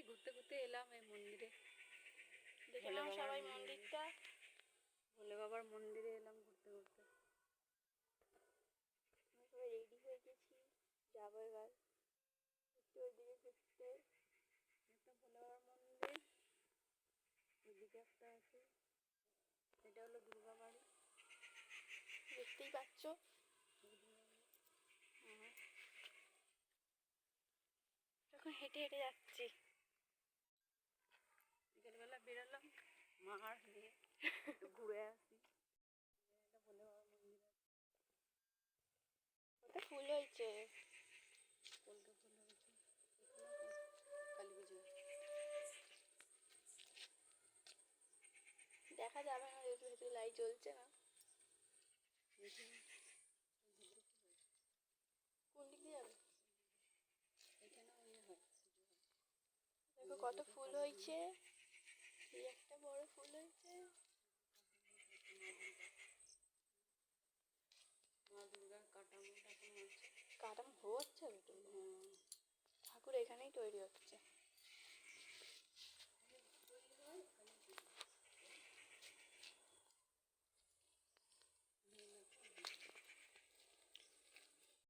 এই ঘুরতে ঘুরতে এলাম এই মন্দিরে। দেখে ভোলে নাও বাবার সবাই মন্দিরটা। ভোলে বাবার মন্দিরে এলাম ঘুরতে ঘুরতে। আমরা সবাই রেডি হয়ে গেছি যাব এবার। একটু ওইদিকে ঘুরতে। একটা ভোলে বাবার মন্দির। ওইদিকে একটা আছে। এটা হলো দুর্গা বাড়ি। দেখতেই পাচ্ছ। হ্যাঁ। এখন হেঁটে হেঁটে যাচ্ছি। মার নিয়ে ঘুরে আসি। ফুল হয়েছে। ফুল হয়েছে। কালী পুজো। দেখা যাবে না যেহেতু ভেতরে লাইট জ্বলছে না। কোন দিক দিয়ে যাবে? ইয়ে। দেখো কত ফুল হয়েছে। এই একটা বড় ফুল হয়েছে। মা দুর্গার কাটামো আছে কাটাম হচ্ছে ভেতরে ঠাকুর এখানেই তৈরি হচ্ছে।